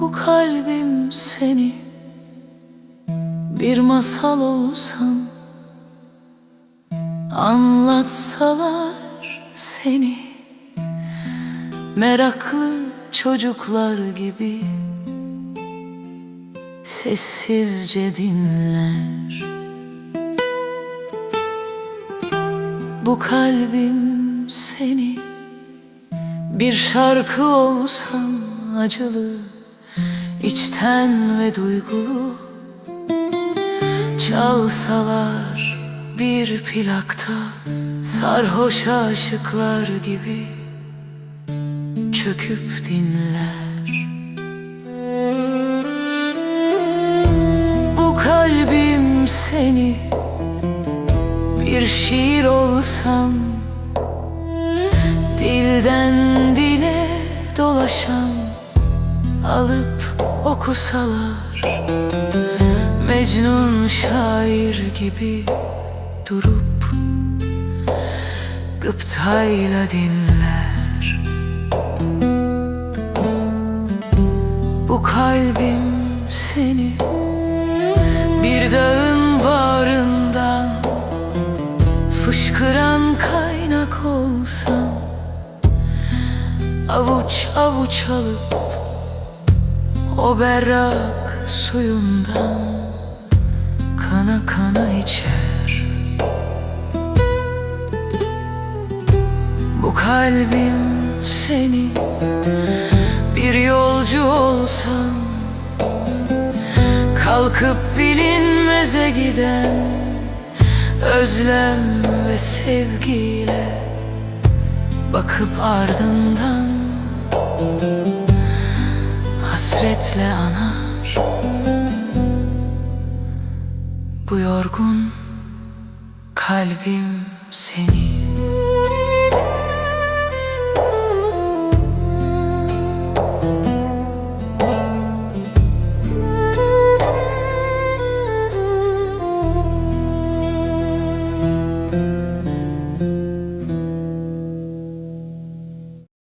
Bu kalbim seni bir masal olsan Anlatsalar seni. Meraklı çocuklar gibi Sessizce dinler. Bu kalbim seni. Bir şarkı olsam acılı içten ve duygulu. Çalsalar bir plakta Sarhoş aşıklar gibi Çöküp dinler. Bu kalbim seni Bir şiir olsam Dilden dile dolaşan Alıp okusalar Mecnun şair gibi durup Gıptayla dinler. Bu kalbim seni Bir dağın Avuç avuç alıp O berrak suyundan Kana kana içer. Bu kalbim seni Bir yolcu olsam Kalkıp bilinmeze giden Özlem ve sevgiyle Bakıp ardından Hasretle anar Bu yorgun kalbim seni